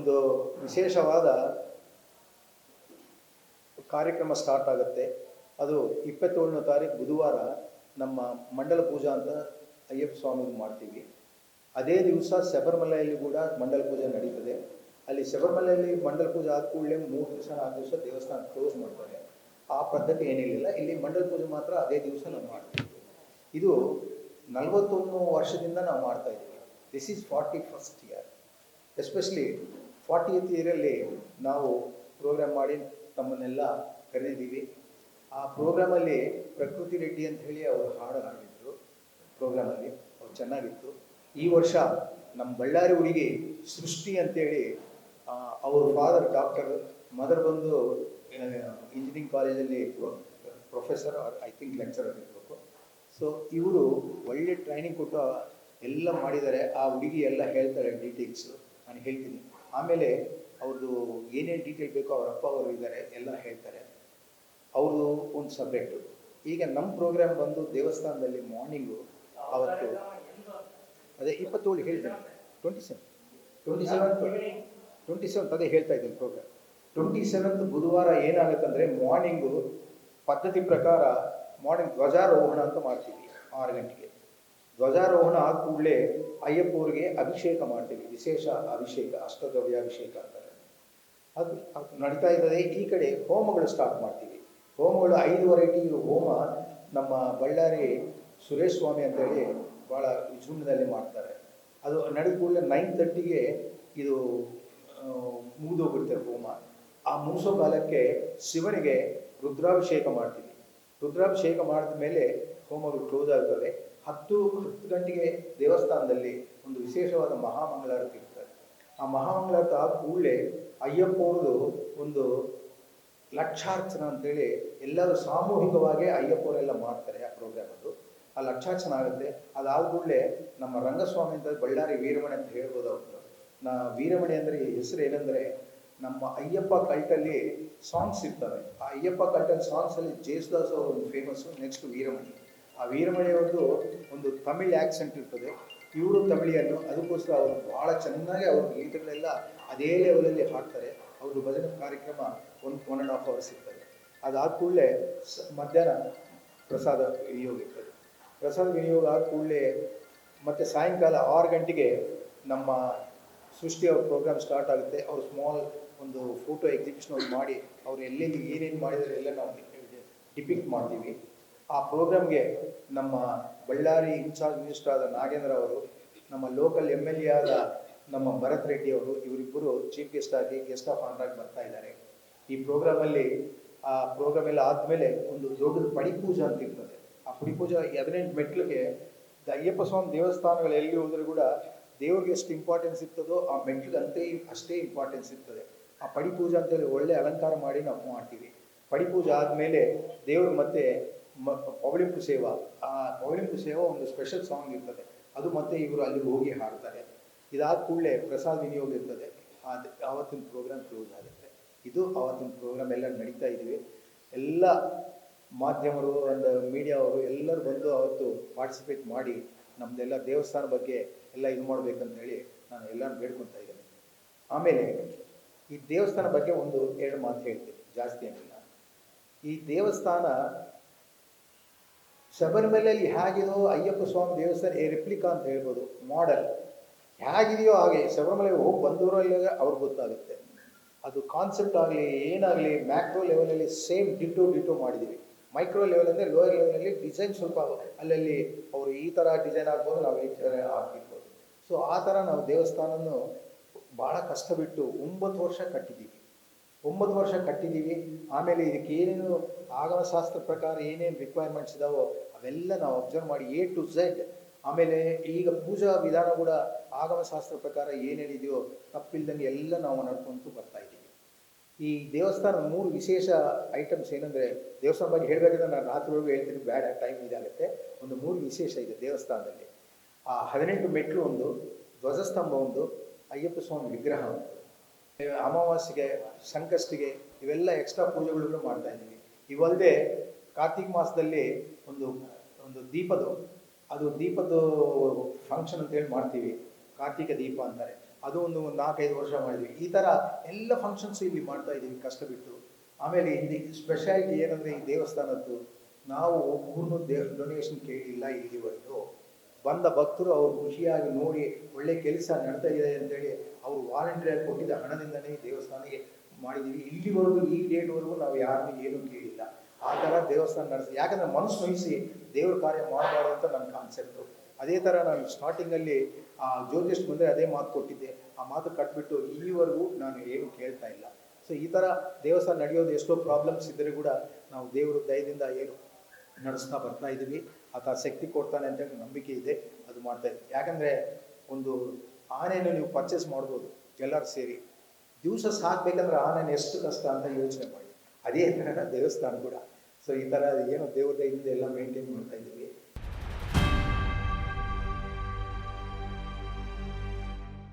ಒಂದು ವಿಶೇಷವಾದ ಕಾರ್ಯಕ್ರಮ ಸ್ಟಾರ್ಟ್ ಆಗುತ್ತೆ. ಅದು ಇಪ್ಪತ್ತೇಳನೇ ತಾರೀಕು ಬುಧವಾರ ನಮ್ಮ ಮಂಡಲ ಪೂಜಾ ಅಂತ ಅಯ್ಯಪ್ಪ ಸ್ವಾಮಿಗೆ ಮಾಡ್ತೀವಿ. ಅದೇ ದಿವಸ ಶಬರಿಮಲೆಯಲ್ಲಿ ಕೂಡ ಮಂಡಲ ಪೂಜೆ ನಡೀತದೆ. ಅಲ್ಲಿ ಶಬರಿಮಲೆಯಲ್ಲಿ ಮಂಡಲ ಪೂಜೆ ಆದ ಕೂಡಲೇ ಮೂರು ದಿವಸ, ನಾಲ್ಕು ದಿವಸ ದೇವಸ್ಥಾನ ಕ್ಲೋಸ್ ಮಾಡ್ತಾರೆ. ಆ ಪದ್ಧತಿ ಏನಿರಲಿಲ್ಲ, ಇಲ್ಲಿ ಮಂಡಲ ಪೂಜೆ ಮಾತ್ರ ಅದೇ ದಿವಸ ನಾವು ಮಾಡ್ತೀವಿ. ಇದು ನಲವತ್ತೊಂದು ವರ್ಷದಿಂದ ನಾವು ಮಾಡ್ತಾ ಇದ್ದೀವಿ. This is forty first year especially forty eighth ಇಯರಲ್ಲಿ ನಾವು ಪ್ರೋಗ್ರಾಮ್ ಮಾಡಿ ತಮ್ಮನ್ನೆಲ್ಲ ಕರೆದಿದ್ದೀವಿ. ಆ ಪ್ರೋಗ್ರಾಮಲ್ಲಿ ಪ್ರಕೃತಿ ರೆಡ್ಡಿ ಅಂತ ಹೇಳಿ ಅವರು ಹಾಡು ಹಾಡಿದ್ರು ಪ್ರೋಗ್ರಾಮಲ್ಲಿ ಅವ್ರು ಚೆನ್ನಾಗಿತ್ತು. ಈ ವರ್ಷ ನಮ್ಮ ಬಳ್ಳಾರಿ ಹುಡುಗಿ ಸೃಷ್ಟಿ ಅಂತೇಳಿ ಅವ್ರ ಫಾದರ್ ಡಾಕ್ಟರ್ ಮದರ್ ಬಂದು ಇಂಜಿನಿಯರಿಂಗ್ ಕಾಲೇಜಲ್ಲಿ ಪ್ರೊಫೆಸರ್ ಐ ಥಿಂಕ್ ಲೆಕ್ಚರರ್ ಇರಬೇಕು ಸೊ ಇವರು ಒಳ್ಳೆ ಟ್ರೈನಿಂಗ್ ಕೊಟ್ಟು ಎಲ್ಲ ಮಾಡಿದ್ದಾರೆ. ಆ ಹುಡುಗಿ ಎಲ್ಲ ಹೇಳ್ತಾರೆ ಡೀಟೇಲ್ಸು ನಾನು ಹೇಳ್ತೀನಿ. ಆಮೇಲೆ ಅವ್ರದ್ದು ಏನೇನು ಡೀಟೇಲ್ ಬೇಕೋ ಅವ್ರ ಅಪ್ಪ ಅವರು ಇದ್ದಾರೆ ಎಲ್ಲ ಹೇಳ್ತಾರೆ. ಅವ್ರದ್ದು ಒಂದು ಸಬ್ಜೆಕ್ಟು ಈಗ ನಮ್ಮ ಪ್ರೋಗ್ರಾಮ್ ಬಂದು ದೇವಸ್ಥಾನದಲ್ಲಿ ಮಾರ್ನಿಂಗು ಅವತ್ತು ಅದೇ ಇಪ್ಪತ್ತೇಳು ಹೇಳ್ತೀನಿ. Twenty seven twenty seventh twenty seventh ಅದೇ ಹೇಳ್ತಾ ಇದ್ದೀನಿ ಪ್ರೋಗ್ರಾಮ್ ಟ್ವೆಂಟಿ ಸೆವೆಂತ್ ಬುಧವಾರ ಏನಾಗುತ್ತಂದರೆ ಮಾರ್ನಿಂಗು ಪದ್ಧತಿ ಪ್ರಕಾರ ಮಾರ್ನಿಂಗ್ ಧ್ವಜಾರೋಹಣ ಅಂತ ಮಾಡ್ತೀವಿ ಆರು ಗಂಟೆಗೆ. ಧ್ವಜಾರೋಹಣ ಆದ ಕೂಡಲೇ ಅಯ್ಯಪ್ಪವ್ರಿಗೆ ಅಭಿಷೇಕ ಮಾಡ್ತೀವಿ. ವಿಶೇಷ ಅಭಿಷೇಕ, ಅಷ್ಟದ್ರವ್ಯಾಭಿಷೇಕ ಅಂತಾರೆ. ಅದು ನಡೀತಾ ಇರ್ತದೆ. ಈ ಕಡೆ ಹೋಮಗಳು ಸ್ಟಾರ್ಟ್ ಮಾಡ್ತೀವಿ. ಹೋಮಗಳು ಐದು ವೆರೈಟಿ ಹೋಮ ನಮ್ಮ ಬಳ್ಳಾರಿ ಸುರೇಶ್ ಸ್ವಾಮಿ ಅಂತೇಳಿ ಭಾಳ ವಿಜೃಂಭಣೆಯಲ್ಲಿ ಮಾಡ್ತಾರೆ. ಅದು ನಡೆದ ಕೂಡಲೇ ನೈನ್ ತರ್ಟಿಗೆ ಇದು ಮುಗಿದೋಗ್ಬಿಡ್ತಾರೆ ಹೋಮ. ಆ ಮುಗಿಸೋ ಕಾಲಕ್ಕೆ ಶಿವನಿಗೆ ರುದ್ರಾಭಿಷೇಕ ಮಾಡ್ತೀವಿ. ರುದ್ರಾಭಿಷೇಕ ಮಾಡಿದ ಮೇಲೆ ಹೋಮಗಳು ಕ್ಲೋಸ್ ಆಗ್ತವೆ. ಹತ್ತು ಹತ್ತು ಗಂಟೆಗೆ ದೇವಸ್ಥಾನದಲ್ಲಿ ಒಂದು ವಿಶೇಷವಾದ ಮಹಾಮಂಗಳಾರತಿ ಇರ್ತದೆ. ಆ ಮಹಾಮಂಗಳಾರತಿ ಆದ ಕೂಡಲೇ ಅಯ್ಯಪ್ಪವ್ರದ್ದು ಒಂದು ಲಕ್ಷಾರ್ಚನ ಅಂತೇಳಿ ಎಲ್ಲರೂ ಸಾಮೂಹಿಕವಾಗಿ ಅಯ್ಯಪ್ಪವರೆಲ್ಲ ಮಾಡ್ತಾರೆ ಆ ಪ್ರೋಗ್ರಾಮ್ ಅದು. ಆ ಲಕ್ಷಾರ್ಚನ ಆಗುತ್ತೆ. ಅದಾದ ಕೂಡಲೇ ನಮ್ಮ ರಂಗಸ್ವಾಮಿ ಅಂತ ಬಳ್ಳಾರಿ ವೀರಮಣೆ ಅಂತ ಹೇಳ್ಬೋದು ಅವರು ನಾ ವೀರಮಣೆ ಅಂದರೆ ಹೆಸರು ಏನಂದರೆ ನಮ್ಮ ಅಯ್ಯಪ್ಪ ಕಲ್ಟಲ್ಲಿ ಸಾಂಗ್ಸ್ ಇರ್ತವೆ. ಆ ಅಯ್ಯಪ್ಪ ಕಲ್ಟಲ್ಲಿ ಸಾಂಗ್ಸಲ್ಲಿ ಜೇಸುದಾಸ್ ಅವರು ಒಂದು ಫೇಮಸ್ಸು ನೆಕ್ಸ್ಟ್ ವೀರಮಣಿ. ಆ ವೀರಮಣಿ ಒಂದು ತಮಿಳ್ ಆಕ್ಸೆಂಟ್ ಇರ್ತದೆ. ಇವರು ತಮಿಳಿಯನ್ನು ಅದಕ್ಕೋಸ್ಕರ ಅವರು ಭಾಳ ಚೆನ್ನಾಗಿ ಅವ್ರ ಗೀತೆಗಳೆಲ್ಲ ಅದೇ ಲೆವೆಲಲ್ಲಿ ಹಾಡ್ತಾರೆ. ಅವರು ಭಜನೆ ಕಾರ್ಯಕ್ರಮ ಒಂದು ಒನ್ ಆ್ಯಂಡ್ ಹಾಫ್ ಅವರ್ಸ್ ಇರ್ತದೆ. ಅದಾದ ಕೂಡಲೇ ಮಧ್ಯಾಹ್ನ ಪ್ರಸಾದ ವಿನಿಯೋಗ ಇರ್ತದೆ. ಪ್ರಸಾದ ವಿನಿಯೋಗ ಆದ ಕೂಡಲೇ ಮತ್ತು ಸಾಯಂಕಾಲ ಆರು ಗಂಟೆಗೆ ನಮ್ಮ ಸೃಷ್ಟಿ ಅವ್ರ ಪ್ರೋಗ್ರಾಮ್ ಸ್ಟಾರ್ಟ್ ಆಗುತ್ತೆ. ಅವ್ರು ಸ್ಮಾಲ್ ಒಂದು ಫೋಟೋ ಎಕ್ಸಿಬಿಷನ್ ಅವ್ರು ಮಾಡಿ, ಅವ್ರು ಎಲ್ಲೆಲ್ಲಿ ಏನೇನು ಮಾಡಿದರೆ ಎಲ್ಲ ನಾವು ಡಿಪಿಕ್ಟ್ ಮಾಡ್ತೀವಿ. ಆ ಪ್ರೋಗ್ರಾಮ್ಗೆ ನಮ್ಮ ಬಳ್ಳಾರಿ ಇನ್ಚಾರ್ಜ್ ಮಿನಿಸ್ಟರ್ ಆದ ನಾಗೇಂದ್ರ ಅವರು, ನಮ್ಮ ಲೋಕಲ್ ಎಂ ಎಲ್ ಎ ಆದ ನಮ್ಮ ಭರತ್ ರೆಡ್ಡಿ ಅವರು, ಇವರಿಬ್ಬರು ಚೀಫ್ ಗೆಸ್ಟ್ ಆಗಿ ಗೆಸ್ಟ್ ಆಫ್ ಆನರ್ ಆಗಿ ಬರ್ತಾ ಇದ್ದಾರೆ. ಈ ಪ್ರೋಗ್ರಾಮಲ್ಲಿ ಆ ಪ್ರೋಗ್ರಾಮ್ ಎಲ್ಲ ಆದಮೇಲೆ ಒಂದು ದೊಡ್ಡ ಪಡಿಪೂಜಾ ಅಂತ ಇರ್ತದೆ. ಆ ಪಡಿಪೂಜೆ ಹದಿನೆಂಟು ಮೆಟ್ಲಿಗೆ ಅಯ್ಯಪ್ಪ ಸ್ವಾಮಿ ದೇವಸ್ಥಾನಗಳು ಎಲ್ಲಿ ಹೋದರೂ ಕೂಡ ದೇವ್ರಿಗೆ ಎಷ್ಟು ಇಂಪಾರ್ಟೆನ್ಸ್ ಇರ್ತದೋ ಆ ಮೆಟ್ಲಿಗೆ ಅಂತೇ ಅಷ್ಟೇ ಇಂಪಾರ್ಟೆನ್ಸ್ ಇರ್ತದೆ. ಆ ಪಡಿಪೂಜಾ ಅಂತೇಳಿ ಒಳ್ಳೆ ಅಲಂಕಾರ ಮಾಡಿ ನಾವು ಮಾಡ್ತೀವಿ. ಪಡಿಪೂಜೆ ಆದಮೇಲೆ ದೇವರು ಮತ್ತೆ ಮ ಪವಳಿಂಪು ಸೇವಾ. ಆ ಪವಳಿಂಪು ಸೇವ ಒಂದು ಸ್ಪೆಷಲ್ ಸಾಂಗ್ ಇರ್ತದೆ. ಅದು ಮತ್ತೆ ಇವರು ಅಲ್ಲಿ ಹೋಗಿ ಹಾಡ್ತಾರೆ. ಇದಾದ ಕೂಡಲೇ ಪ್ರಸಾದ ವಿನಿಯೋಗ ಇರ್ತದೆ. ಅದು ಆವತ್ತಿನ ಪ್ರೋಗ್ರಾಮ್ ಕ್ಲೋಸ್ ಆಗುತ್ತೆ. ಇದು ಆವತ್ತಿನ ಪ್ರೋಗ್ರಾಮ್ ಎಲ್ಲ ನಡೀತಾ ಇದ್ದೀವಿ ಎಲ್ಲ ಮಾಧ್ಯಮರು ಅಂಡ್ ಮೀಡಿಯಾ ಅವರು ಎಲ್ಲರೂ ಬಂದು ಅವತ್ತು ಪಾರ್ಟಿಸಿಪೇಟ್ ಮಾಡಿ ನಮ್ಮದೆಲ್ಲ ದೇವಸ್ಥಾನ ಬಗ್ಗೆ ಎಲ್ಲ ಇದು ಮಾಡ್ಬೇಕಂತ ಹೇಳಿ ನಾನು ಎಲ್ಲರೂ ಬೇಡ್ಕೊತಾ ಇದ್ದೇನೆ. ಆಮೇಲೆ ಈ ದೇವಸ್ಥಾನ ಬಗ್ಗೆ ಒಂದು ಎರಡು ಮಾತು ಹೇಳ್ತೀನಿ. ಜಾಸ್ತಿ ಏನಿಲ್ಲ. ಈ ದೇವಸ್ಥಾನ ಶಬರಿಮಲೆಯಲ್ಲಿ ಹೇಗಿದೋ ಅಯ್ಯಪ್ಪ ಸ್ವಾಮಿ ದೇವಸ್ಥಾನ ಎ ರೆಪ್ಲಿಕಾ ಅಂತ ಹೇಳ್ಬೋದು ಮಾಡೆಲ್ ಹೇಗಿದೆಯೋ ಹಾಗೆ ಶಬರಿಮಲೆಗೆ ಹೋಗಿ ಬಂದವರಲ್ಲಿ ಅವ್ರಿಗೆ ಗೊತ್ತಾಗುತ್ತೆ. ಅದು ಕಾನ್ಸೆಪ್ಟ್ ಆಗಲಿ, ಏನಾಗಲಿ ಮ್ಯಾಕ್ರೋ ಲೆವೆಲಲ್ಲಿ ಸೇಮ್ ಡಿಟೋ ಡಿಟೋ ಮಾಡಿದ್ದೀವಿ. ಮೈಕ್ರೋ ಲೆವೆಲ್ ಅಂದರೆ ಲೋಯರ್ ಲೆವೆಲಲ್ಲಿ ಡಿಸೈನ್ ಸ್ವಲ್ಪ ಅಲ್ಲಲ್ಲಿ ಅವರು ಈ ಥರ ಡಿಸೈನ್ ಆಗ್ಬೋದು, ನಾವು ಈ ಥರ ಹಾಕಿರ್ಬೋದು ಸೊ ಆ ಥರ ನಾವು ದೇವಸ್ಥಾನವನ್ನು ಭಾಳ ಕಷ್ಟ ಬಿಟ್ಟು ಒಂಬತ್ತು ವರ್ಷ ಕಟ್ಟಿದ್ದೀವಿ. ಒಂಬತ್ತು ವರ್ಷ ಕಟ್ಟಿದ್ದೀವಿ. ಆಮೇಲೆ ಇದಕ್ಕೆ ಏನೇನು ಆಗಮಶಾಸ್ತ್ರ ಪ್ರಕಾರ ಏನೇನು ರಿಕ್ವೈರ್ಮೆಂಟ್ಸ್ ಇದಾವೋ ಅವೆಲ್ಲ ನಾವು ಅಬ್ಸರ್ವ್ ಮಾಡಿ ಎ ಟು ಝೆಡ್ ಆಮೇಲೆ ಈಗ ಪೂಜಾ ವಿಧಾನ ಕೂಡ ಆಗಮಶಾಸ್ತ್ರ ಪ್ರಕಾರ ಏನೇನಿದೆಯೋ ತಪ್ಪಿಲ್ದಂಗೆ ಎಲ್ಲ ನಾವು ನಡ್ಕೊಂತು ಬರ್ತಾ ಇದ್ದೀವಿ. ಈ ದೇವಸ್ಥಾನದ ಮೂರು ವಿಶೇಷ ಐಟಮ್ಸ್ ಏನಂದರೆ ದೇವಸ್ಥಾನ ಬಗ್ಗೆ ಹೇಳಬೇಕಂದ್ರೆ ನಾನು ರಾತ್ರಿವರೆಗೂ ಹೇಳ್ತೀನಿ ಬೇಡ ಟೈಮ್ ಇದಾಗುತ್ತೆ ಒಂದು ಮೂರು ವಿಶೇಷ ಇದೆ ದೇವಸ್ಥಾನದಲ್ಲಿ. ಆ ಹದಿನೆಂಟು ಮೆಟ್ಲು ಒಂದು, ಧ್ವಜಸ್ತಂಭ ಒಂದು ಅಯ್ಯಪ್ಪ ಸ್ವಾಮಿ ವಿಗ್ರಹ ಒಂದು. ಅಮಾವಾಸ್ಯೆಗೆ, ಸಂಕಷ್ಟಿಗೆ ಇವೆಲ್ಲ ಎಕ್ಸ್ಟ್ರಾ ಪೂಜೆಗಳನ್ನು ಮಾಡ್ತಾ ಇದ್ದೀವಿ. ಇವಲ್ಲದೆ ಕಾರ್ತಿಕ ಮಾಸದಲ್ಲಿ ಒಂದು ಒಂದು ದೀಪದ ಅದು ದೀಪದ ಫಂಕ್ಷನ್ ಅಂತ ಹೇಳಿ ಮಾಡ್ತೀವಿ. ಕಾರ್ತಿಕ ದೀಪ ಅಂತಾರೆ. ಅದು ಒಂದು ಒಂದು ನಾಲ್ಕೈದು ವರ್ಷ ಮಾಡಿದ್ವಿ. ಈ ಥರ ಎಲ್ಲ ಫಂಕ್ಷನ್ಸ್ ಇಲ್ಲಿ ಮಾಡ್ತಾ ಇದ್ದೀವಿ ಕಷ್ಟ ಬಿಟ್ಟು. ಆಮೇಲೆ ಇಲ್ಲಿ ಸ್ಪೆಷಾಲಿಟಿ ಏನಂದರೆ ಈ ದೇವಸ್ಥಾನದ್ದು, ನಾವು ಒಬ್ಬರನ್ನು ದೇವ್ ಡೊನೇಷನ್ ಕೇಳಿಲ್ಲ ಇಲ್ಲಿವರೆಗೂ. ಬಂದ ಭಕ್ತರು ಅವರು ಖುಷಿಯಾಗಿ ನೋಡಿ ಒಳ್ಳೆ ಕೆಲಸ ನಡ್ತಾ ಇದೆ ಅಂತೇಳಿ ಅವರು ವಾಲಂಟಿಯರ್ ಕೊಟ್ಟಿದ್ದ ಹಣದಿಂದನೇ ದೇವಸ್ಥಾನಕ್ಕೆ ಮಾಡಿದ್ದೀವಿ ಇಲ್ಲಿವರೆಗೂ ಈ ಡೇಟ್ವರೆಗೂ ನಾವು ಯಾರನ್ನೂ ಏನೂ ಕೇಳಿಲ್ಲ. ಆ ಥರ ದೇವಸ್ಥಾನ ನಡೆಸಿ, ಯಾಕಂದರೆ ಮನಸ್ಸು ವಹಿಸಿ ದೇವ್ರ ಕಾರ್ಯ ಮಾಡಬಾರ್ದು ಅಂತ ನನ್ನ ಕಾನ್ಸೆಪ್ಟು ಅದೇ ಥರ ನಾನು ಸ್ಟಾರ್ಟಿಂಗಲ್ಲಿ ಆ ಜ್ಯೋತಿಷ್ ಮುಂದೆ ಅದೇ ಮಾತು ಕೊಟ್ಟಿದ್ದೆ. ಆ ಮಾತು ಕಟ್ಬಿಟ್ಟು ಇಲ್ಲಿವರೆಗೂ ನಾನು ಏನು ಕೇಳ್ತಾ ಇಲ್ಲ. ಸೊ ಈ ಥರ ದೇವಸ್ಥಾನ ನಡೆಯೋದು ಎಷ್ಟೋ ಪ್ರಾಬ್ಲಮ್ಸ್ ಇದ್ದರೆ ಕೂಡ ನಾವು ದೇವರು ದಯದಿಂದ ಏನು ನಡೆಸ್ತಾ ಬರ್ತಾ ಇದ್ದೀವಿ. ಆತ ಶಕ್ತಿ ಕೊಡ್ತಾನೆ ಅಂತ ನಂಬಿಕೆ ಇದೆ, ಅದು ಮಾಡ್ತಾ ಇದ್ದೀವಿ ಯಾಕಂದರೆ ಒಂದು ಆನೆಯನ್ನು ನೀವು ಪರ್ಚೇಸ್ ಮಾಡ್ಬೋದು, ಎಲ್ಲರೂ ಸೇರಿ. ದಿವಸ ಸಾಕ್ಬೇಕಂದ್ರೆ ಆನೆಯನ್ನು ಎಷ್ಟು ಕಷ್ಟ ಅಂತ ಯೋಚನೆ ಮಾಡಿ. ಅದೇ ಥರ ದೇವಸ್ಥಾನ ಕೂಡ. ಸೊ ಈ ಥರ ಏನು ದೇವ್ರ ದಯದಿಂದ ಎಲ್ಲ ಮೇಂಟೈನ್ ಮಾಡ್ತಾ ಇದ್ದೀವಿ.